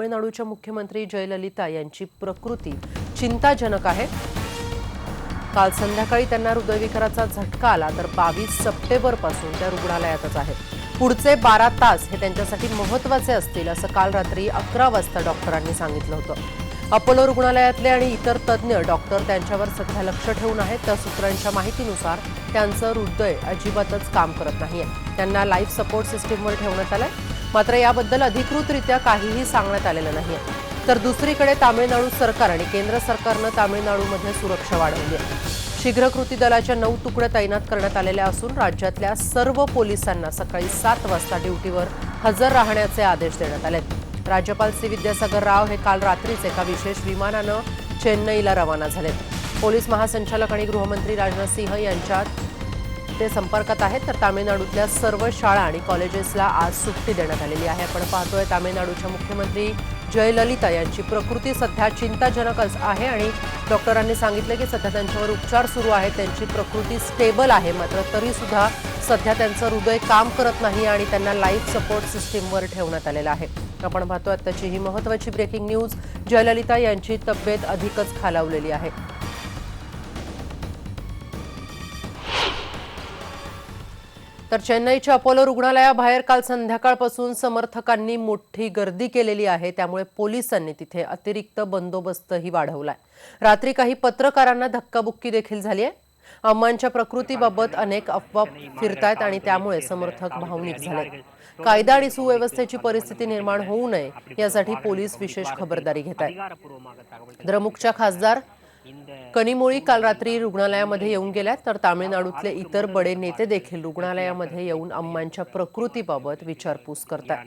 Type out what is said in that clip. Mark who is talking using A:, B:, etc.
A: तामिळनाडूच्या मुख्यमंत्री जयललिता यांची प्रकृती चिंताजनक आहे. काल संध्याकाळी त्यांना हृदयविकाराचा झटका आला तर बावीस सप्टेंबरपासून त्या रुग्णालयातच आहेत. पुढचे बारा तास हे त्यांच्यासाठी महत्त्वाचे असतील असं काल रात्री अकरा वाजता डॉक्टरांनी सांगितलं होतं. अपोलो रुग्णालयातले आणि इतर तज्ज्ञ डॉक्टर त्यांच्यावर सध्या लक्ष ठेवून आहेत. त्या सूत्रांच्या माहितीनुसार त्यांचं हृदय अजिबातच काम करत नाहीये. त्यांना लाईफ सपोर्ट सिस्टीमवर ठेवण्यात आलंय. मात्र याबद्दल अधिकृतरित्या काहीही सांगण्यात आलेलं नाही तर दुसरीकडे तामिळनाडू सरकार आणि केंद्र सरकारनं तामिळनाडूमध्ये सुरक्षा वाढवली आहे. शीघ्र कृती दलाच्या नऊ तुकड्या तैनात करण्यात आलेल्या असून राज्यातल्या सर्व पोलिसांना सकाळी सात वाजता ड्युटीवर हजर राहण्याचे आदेश देण्यात आले राज्यपाल सी विद्यासागर राव हे काल रात्रीच एका विशेष विमानानं चेन्नईला रवाना झालेत. पोलीस महासंचालक आणि गृहमंत्री राजनाथ सिंह यांच्यात ते संपर्कात आहेत तर तामिळनाडूतल्या सर्व शाळा आणि कॉलेजेसला आज सुट्टी देण्यात आलेली आहे. आपण पाहतोय तामिळनाडूच्या मुख्यमंत्री जयललिता यांची प्रकृती सध्या चिंताजनक आहे आणि डॉक्टरांनी सांगितलं की सध्या त्यांच्यावर उपचार सुरू आहेत त्यांची प्रकृती स्टेबल आहे मात्र तरी सुद्धा सध्या त्यांचं हृदय काम करत नाही आणि त्यांना लाईफ सपोर्ट सिस्टीमवर ठेवण्यात आलेलं आहे. आपण पाहतो आत्ताची ही महत्वाची ब्रेकिंग न्यूज जयललिता यांची तब्येत अधिकच खालावलेली आहे. तर चेन्नईच्या अपोलो रुग्णालयाबाहेर काल संध्याकाळपासून समर्थकांनी मोठी गर्दी केलेली आहे. त्यामुळे पोलिसांनी तिथे अतिरिक्त बंदोबस्तही वाढवलाय. रात्री काही पत्रकारांना धक्काबुक्की देखील झाली आहे. अम्मांच्या प्रकृतीबाबत अनेक अफवा फिरतायत आणि त्यामुळे समर्थक भावनिक झाले कायदा आणि सुव्यवस्थेची परिस्थिती निर्माण होऊ नये यासाठी पोलीस विशेष खबरदारी घेत आहेत द्रमुकच्या खासदार कनिमोळी काल रात्री रुग्णालयामध्ये येऊन गेल्या तर तामिळनाडूतले इतर बडे नेते देखील रुग्णालयामध्ये येऊन अम्मांच्या प्रकृतीबाबत विचारपूस करतात